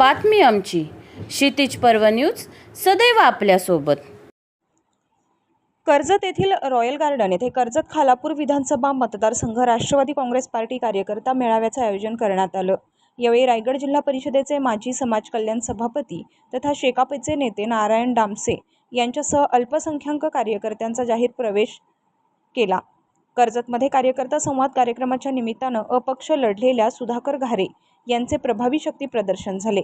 बातमी आमची. क्षितिज पर्व न्यूज सदैव आपल्यासोबत. कर्जत येथील रॉयल गार्डन येथे कर्जत खालापूर विधानसभा मतदारसंघ राष्ट्रवादी काँग्रेस पार्टी कार्यकर्ता मेळाव्याचं आयोजन करण्यात आलं. यावेळी रायगड जिल्हा परिषदेचे माजी समाज कल्याण सभापती तथा शेकापचे नेते नारायण डामसे यांच्यासह अल्पसंख्याक कार्यकर्त्यांचा जाहीर प्रवेश केला. कर्जतमध्ये कार्यकर्ता संवाद कार्यक्रमाच्या निमित्तानं अपक्ष लढलेल्या सुधाकर घारे यांचे प्रभावी शक्ती प्रदर्शन झाले.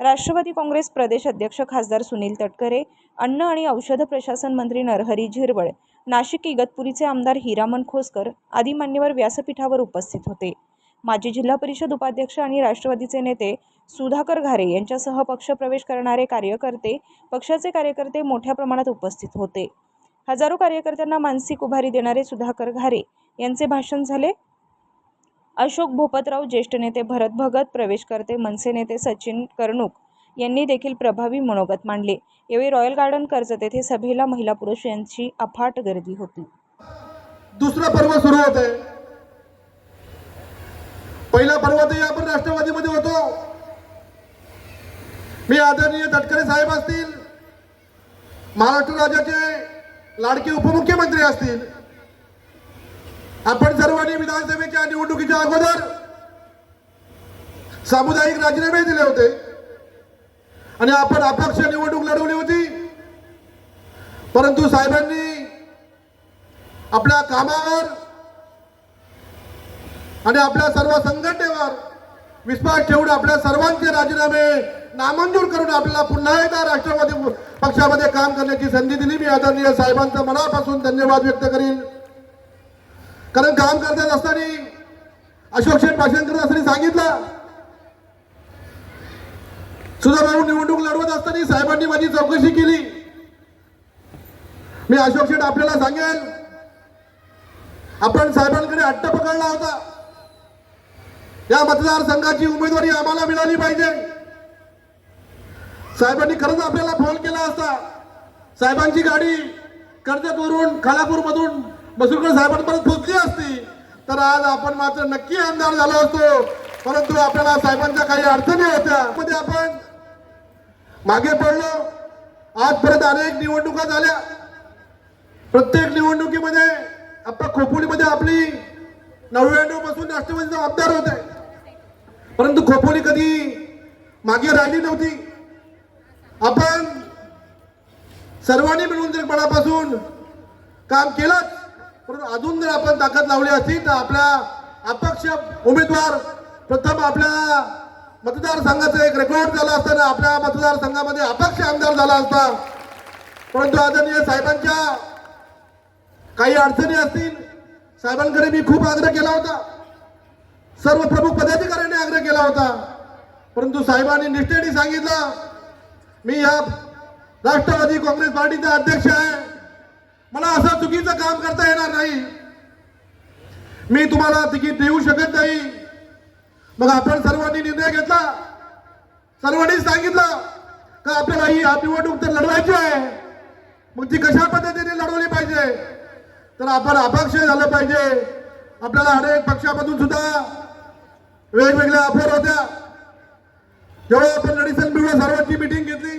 राष्ट्रवादी काँग्रेस प्रदेश अध्यक्ष खासदार सुनील तटकरे अन्न आणि औषध प्रशासन मंत्री नरहरी झिरवळ नाशिक इगतपुरीचे आमदार हिरामन खोसकर आदी मान्यवर व्यासपीठावर उपस्थित होते. माजी जिल्हा परिषद उपाध्यक्ष आणि राष्ट्रवादीचे नेते सुधाकर घारे यांच्यासह पक्षप्रवेश करणारे कार्यकर्ते पक्षाचे कार्यकर्ते मोठ्या प्रमाणात उपस्थित होते. हजारो कार्यकर्त्यांना मानसिक उभारी देणारे सुधाकर घारे यांचे भाषण झाले. अशोक भोपतराव ज्येष्ठ नेते भरत भगत प्रवेश करते मनसे नेते सचिन करणूक यांनी देखील प्रभावी मनोगत मांडले. यावेळी रॉयल गार्डन कर्जत येथे सभेला महिला पुरुष यांची अफाट गर्दी होती. दुसरं पर्व सुरू होत आहे पहिला पर्व तर आपण राष्ट्रवादीमध्ये होतो. मी आदरणीय तटकरे साहेब असतील महाराष्ट्र राज्याचे लाडके उपमुख्यमंत्री असतील आपण सर्वांनी विधानसभेच्या निवडणुकीच्या अगोदर सामुदायिक राजीनामे दिले होते. आणि आपण अपक्ष निवडणूक लढवली होती. परंतु साहेबांनी आपल्या कामावर आणि आपल्या सर्व संघटनेवर विश्वास ठेवून आपल्या सर्वांचे राजीनामे नामंजूर करून आपल्याला पुन्हा एकदा राष्ट्रवादी पक्षामध्ये काम करण्याची संधी दिली. मी आदरणीय साहेबांचं मनापासून धन्यवाद व्यक्त करीन. कारण काम करत असताना अशोक शेठ भाषण करत असताना सांगितलं. सुद्धा भाऊ निवडणूक लढवत असताना साहेबांनी माझी चौकशी केली. मी अशोक शेठ आपल्याला सांगेल. आपण साहेबांकडे हट्ट पकडला होता. या मतदारसंघाची उमेदवारी आम्हाला मिळाली पाहिजे. साहेबांनी खरंच आपल्याला फोन केला असता. साहेबांची गाडी कर्जतवरून खालापूरमधून बसुरकर साहेबांपर्यंत पोहोचली असती. तर आज आपण मात्र नक्की आमदार झालो असतो. परंतु आपल्याला साहेबांच्या काही अडचणी होत्या. मध्ये आपण मागे पडलो. आज परत अनेक निवडणुका झाल्या. प्रत्येक निवडणुकीमध्ये आपल्या खोपोलीमध्ये आपली नव्याण्णवपासून राष्ट्रवादीचे आमदार होते. परंतु खोपोली कधी मागे राहिली नव्हती. आपण सर्वांनी मिळून जर मनापासून काम केलंच. परंतु अजून जर आपण ताकद लावली असती तर आपल्या अपक्ष उमेदवार प्रथम आपल्या मतदारसंघाचं एक रेकॉर्ड झाला असताना आपल्या मतदारसंघामध्ये अपक्ष आमदार झाला असता. परंतु आदरणीय साहेबांच्या काही अडचणी असतील साहेबांकडे मी खूप आग्रह केला होता. सर्व प्रमुख पदाधिकाऱ्यांनी आग्रह केला होता. परंतु साहेबांनी निष्ठेने सांगितलं मी या राष्ट्रवादी काँग्रेस पार्टीचा अध्यक्ष आहे. मला असं चुकीचं काम करता येणार नाही. मी तुम्हाला तिकीट देऊ शकत नाही. मग आपण सर्वांनी निर्णय घेतला. सर्वांनी सांगितलं का आपल्याला ही आप निवडणूक तर लढवायची आहे. मग ती कशा पद्धतीने लढवली पाहिजे? तर आपण अपक्ष झालं पाहिजे. आपल्याला अनेक पक्षामधून सुद्धा वेगवेगळ्या अफेअर होत्या. जेव्हा आपण लढीसन मिळून सर्वांची मिटिंग घेतली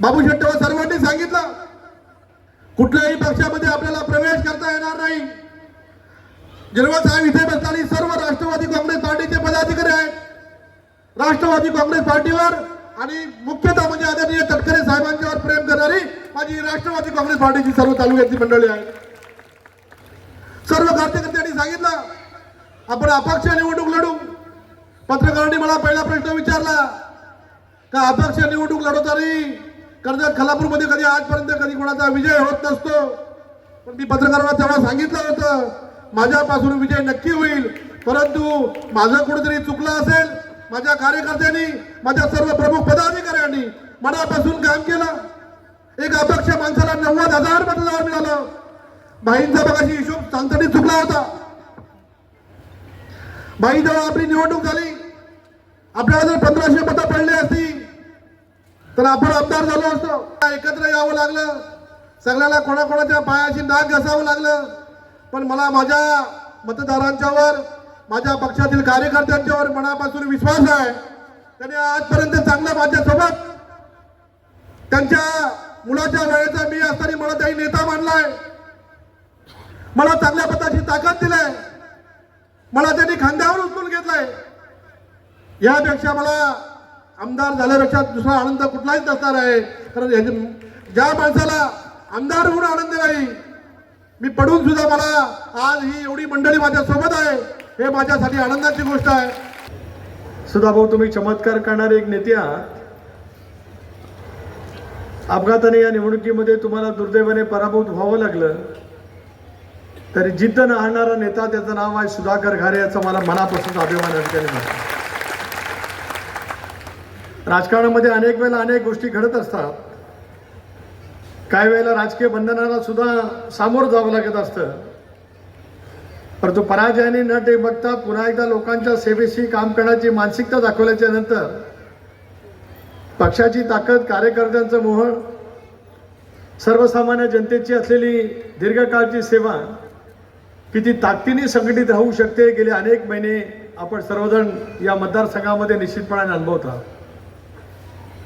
बाबू शेट सर्वांनी सांगितलं कुठल्याही पक्षामध्ये आपल्याला प्रवेश करता येणार नाही. जेव्हा साहेब इथे बसताना सर्व राष्ट्रवादी काँग्रेस पार्टीचे पदाधिकारी आहेत. राष्ट्रवादी काँग्रेस पार्टीवर आणि मुख्यतः म्हणजे आदरणीय तटकरे साहेबांच्यावर प्रेम करणारी माझी राष्ट्रवादी काँग्रेस पार्टीची सर्व तालुक्याची मंडळी आहे सर्व कार्यकर्त्यांनी सांगितलं आपण अपक्ष निवडणूक लढू. पत्रकारांनी मला पहिला प्रश्न विचारला का अपक्ष निवडणूक लढवताना कर्जत खलापूरमध्ये कधी आजपर्यंत कधी कोणाचा विजय होत नसतो पण मी पत्रकारांना तेव्हा सांगितलं होतं माझ्यापासून विजय नक्की होईल. परंतु माझं कुठेतरी चुकलं असेल माझ्या कार्यकर्त्यांनी माझ्या सर्व प्रमुख पदाधिकाऱ्यांनी मनापासून काम केलं. एक अपक्ष माणसाला नव्वद हजार मतदार मिळालं. भाईंचा बघाशी हिशोब सांगताना चुकला होता. भाई जेव्हा आपली निवडणूक झाली आपल्याला जर पंधराशे मतं पडली असती तर आपण आमदार झालो असतो. एकत्र यावं लागलं. सगळ्याला कोणाकोणाच्या पायाशी नाक घासावं लागलं. पण मला माझ्या मतदारांच्यावर माझ्या पक्षातील कार्यकर्त्यांच्यावर मनापासून विश्वास आहे. त्यांनी आजपर्यंत चांगलं माझ्यासोबत त्यांच्या मुलाच्या वेळेचा मी असताना मला काही नेता मानलाय. मला चांगल्या पदाची ताकद दिलाय. मला त्यांनी खांद्यावर उचलून घेतलाय. यापेक्षा मला आमदार झाल्यापेक्षा दुसरा आनंद कुठलाच नसणार आहे. कारण ह्याचे- ज्या माणसाला आमदार होऊन आनंद नाही मी पडून सुद्धा मला आज ही एवढी मंडळी माझ्यासोबत आहे. हे माझ्यासाठी आनंदाची गोष्ट आहे. सुधा भाऊ तुम्ही चमत्कार करणारे एक नेते आहात. अपघाताने या निवडणुकीमध्ये तुम्हाला दुर्दैवाने पराभूत व्हावं लागलं. तरी जिद्द न हारणारा नेता त्याचं नाव आहे सुधाकर घारे याचा मला मनापासून अभिमान या ठिकाणी राजकारणामध्ये अनेक वेळेला अनेक गोष्टी घडत असतात. काही वेळेला राजकीय बंधनाला सुद्धा सामोरं जावं लागत असतं. परंतु पराजयाने न ते बघता पुन्हा एकदा लोकांच्या सेवेशी काम करण्याची मानसिकता दाखवल्याच्या नंतर पक्षाची ताकद कार्यकर्त्यांचं मोहन सर्वसामान्य जनतेची असलेली दीर्घकाळची सेवा किती ताकदीने संघटित राहू शकते गेले अनेक महिने आपण सर्वजण या मतदारसंघामध्ये निश्चितपणाने अनुभवतात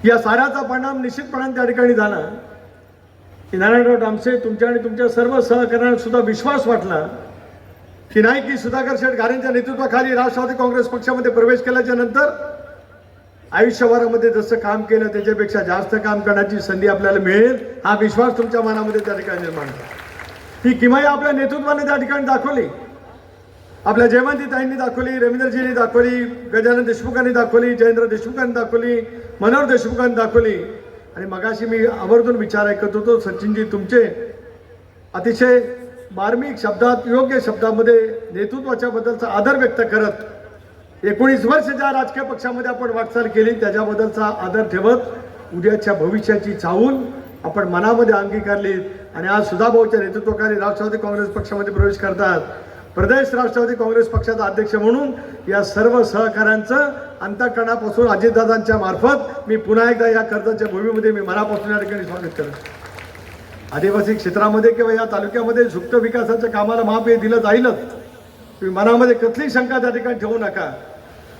या साऱ्याचा परिणाम निश्चितपणाने त्या ठिकाणी झाला. की नारायणराव डामसे तुमच्या आणि तुमच्या सर्व सहकार्यांना सुद्धा विश्वास वाटला. की नाही की सुधाकर शेठ घारेंच्या नेतृत्वाखाली राष्ट्रवादी काँग्रेस पक्षामध्ये प्रवेश केल्याच्यानंतर आयुष्यभरामध्ये जसं काम केलं त्याच्यापेक्षा जास्त काम करण्याची संधी आपल्याला मिळेल हा विश्वास तुमच्या मनामध्ये त्या ठिकाणी निर्माण झाला. ही किमाई आपल्या नेतृत्वाने त्या ठिकाणी दाखवली. आपल्या जयवंतीताईंनी दाखवली रवींद्रजींनी दाखवली गजानन देशमुखांनी दाखवली जयेंद्र देशमुखांनी दाखवली मनोहर देशमुखांनी दाखवली. आणि मगाशी मी आवर्जून विचार ऐकत होतो सचिनजी तुमचे अतिशय मार्मिक शब्दात योग्य शब्दामध्ये नेतृत्वाच्या बद्दलचा आदर व्यक्त करत एकोणीस वर्ष ज्या राजकीय पक्षामध्ये आपण वाटचाल केली त्याच्याबद्दलचा आदर ठेवत उद्याच्या भविष्याची चाहूल आपण मनामध्ये अंगीकारली. आणि आज सुधाभाऊच्या नेतृत्वाखाली राष्ट्रवादी काँग्रेस पक्षामध्ये प्रवेश करतात. प्रदेश राष्ट्रवादी काँग्रेस पक्षाचा अध्यक्ष म्हणून या सर्व सहकाऱ्यांचं अंतकरणापासून अजितदादांच्या मार्फत मी पुन्हा एकदा या कर्जाच्या भूमीमध्ये मी मनापासून या ठिकाणी स्वागत करतो. आदिवासी क्षेत्रामध्ये किंवा या तालुक्यामध्ये सुप्त विकासाच्या कामाला महापे हे दिलं जाईलच. तुम्ही मनामध्ये कसली शंका त्या ठिकाणी ठेवू नका.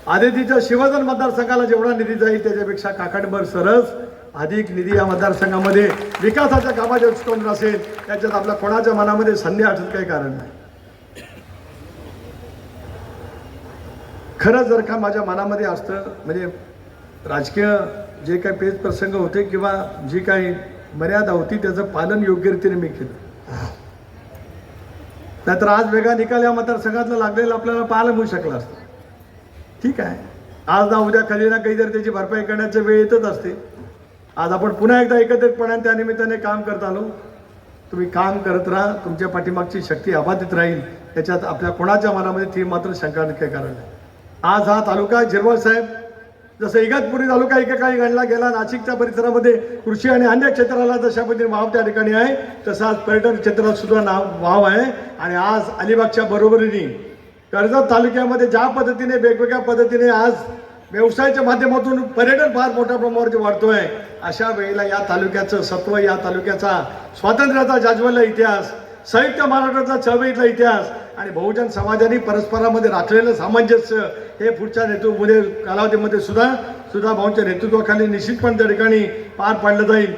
आदितीच्या शिवजन मतदारसंघाला जेवढा निधी जाईल त्याच्यापेक्षा काकडभर सरस अधिक निधी या मतदारसंघामध्ये विकासाच्या कामाच्या दृष्टिकोन असेल त्याच्यात आपल्या कोणाच्या मनामध्ये संधी आठवत काही कारण नाही. खरं जर का माझ्या मनामध्ये असतं म्हणजे राजकीय जे काही पेच प्रसंग होते किंवा जी काही मर्यादा होती त्याचं पालन योग्यरीतीने मी केलं. नाहीतर आज वेगळा निकाल या मतदारसंघातला लागलेला आपल्याला पाहायला मिळू शकला असतं. ठीक आहे. आज ना उद्या कधी ना कधी तर त्याची भरपाई करण्याचा वेळ येतच असते. आज आपण पुन्हा एकदा एकत्रितपणाने त्यानिमित्ताने काम करत आलो. तुम्ही काम करत राहा. तुमच्या पाठीमागची शक्ती अबाधित राहील. त्याच्यात आपल्या कोणाच्या मनामध्ये ती मात्र शंका काही कारण नाही. आज हा तालुका झिरवळ साहेब जसं इगतपुरी तालुका एकेकाळी गणला गेला नाशिकच्या परिसरामध्ये कृषी आणि अन्य क्षेत्राला जशा पद्धतीने वाव त्या ठिकाणी आहे तसं आज पर्यटन क्षेत्रात सुद्धा नाव वाव आहे. आणि आज अलिबागच्या बरोबरीने कर्जत तालुक्यामध्ये ज्या पद्धतीने वेगवेगळ्या पद्धतीने आज व्यवसायाच्या माध्यमातून पर्यटन फार मोठ्या प्रमाणावरती वाढतोय अशा वेळेला या तालुक्याचं सत्व या तालुक्याचा स्वातंत्र्याचा जाज्वल्य इतिहास संयुक्त महाराष्ट्राचा चळवळीतला इतिहास आणि बहुजन समाजाने परस्परामध्ये राखलेलं सामंजस्य हे पुढच्या नेतृत्वमध्ये कालावधीमध्ये सुद्धा सुद्धा भाऊंच्या नेतृत्वाखाली निश्चितपणे त्या ठिकाणी पार पाडलं जाईल.